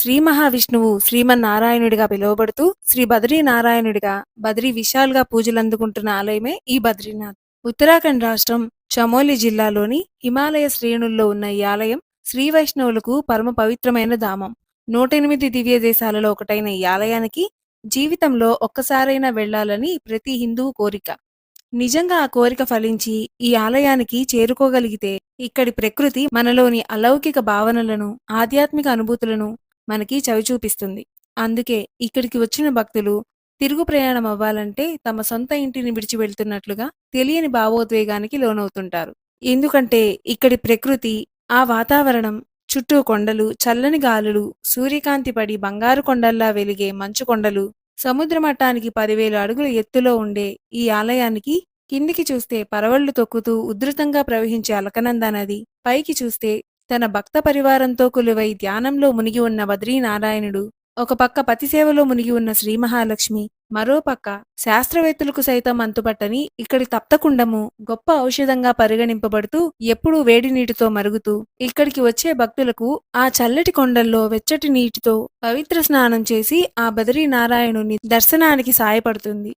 శ్రీ మహావిష్ణువు శ్రీమన్నారాయణుడిగా పిలువబడుతూ శ్రీ బద్రీ నారాయణుడిగా బద్రీ విశాల్గా పూజలందుకుంటున్న ఆలయమే ఈ బద్రీనాథ్. ఉత్తరాఖండ్ రాష్ట్రం చమోలి జిల్లాలోని హిమాలయ శ్రేణుల్లో ఉన్న ఈ ఆలయం శ్రీ వైష్ణవులకు పరమ పవిత్రమైన ధామం. నూట ఎనిమిది దివ్య దేశాలలో ఒకటైన ఈ ఆలయానికి జీవితంలో ఒక్కసారైనా వెళ్ళాలని ప్రతి హిందువు కోరిక. నిజంగా ఆ కోరిక ఫలించి ఈ ఆలయానికి చేరుకోగలిగితే ఇక్కడి ప్రకృతి మనలోని అలౌకిక భావనలను ఆధ్యాత్మిక అనుభూతులను మనకి చవి చూపిస్తుంది. అందుకే ఇక్కడికి వచ్చిన భక్తులు తిరుగు ప్రయాణం అవ్వాలంటే తమ సొంత ఇంటిని విడిచి వెళ్తున్నట్లుగా తెలియని భావోద్వేగానికి లోనవుతుంటారు. ఎందుకంటే ఇక్కడి ప్రకృతి ఆ వాతావరణం చుట్టూ కొండలు చల్లని గాలులు సూర్యకాంతి పడి బంగారు కొండల్లా వెలిగే మంచు కొండలు సముద్ర మట్టానికి పదివేల అడుగుల ఎత్తులో ఉండే ఈ ఆలయానికి కిందికి చూస్తే పరవళ్ళు తొక్కుతూ ఉధృతంగా ప్రవహించే అలకనంద నది పైకి చూస్తే తన భక్త పరివారంతో కొలువై ధ్యానంలో మునిగి ఉన్న బద్రీనారాయణుడు ఒక పక్క పతిసేవలో మునిగి ఉన్న శ్రీ మహాలక్ష్మి మరో పక్క శాస్త్రవేత్తలకు సైతం అంతుపట్టని ఇక్కడి తప్తకుండము గొప్ప ఔషధంగా పరిగణింపబడుతూ ఎప్పుడూ వేడి నీటితో మరుగుతూ ఇక్కడికి వచ్చే భక్తులకు ఆ చల్లటి కొండల్లో వెచ్చటి నీటితో పవిత్ర స్నానం చేసి ఆ బద్రీనారాయణుని దర్శనానికి సాయపడుతుంది.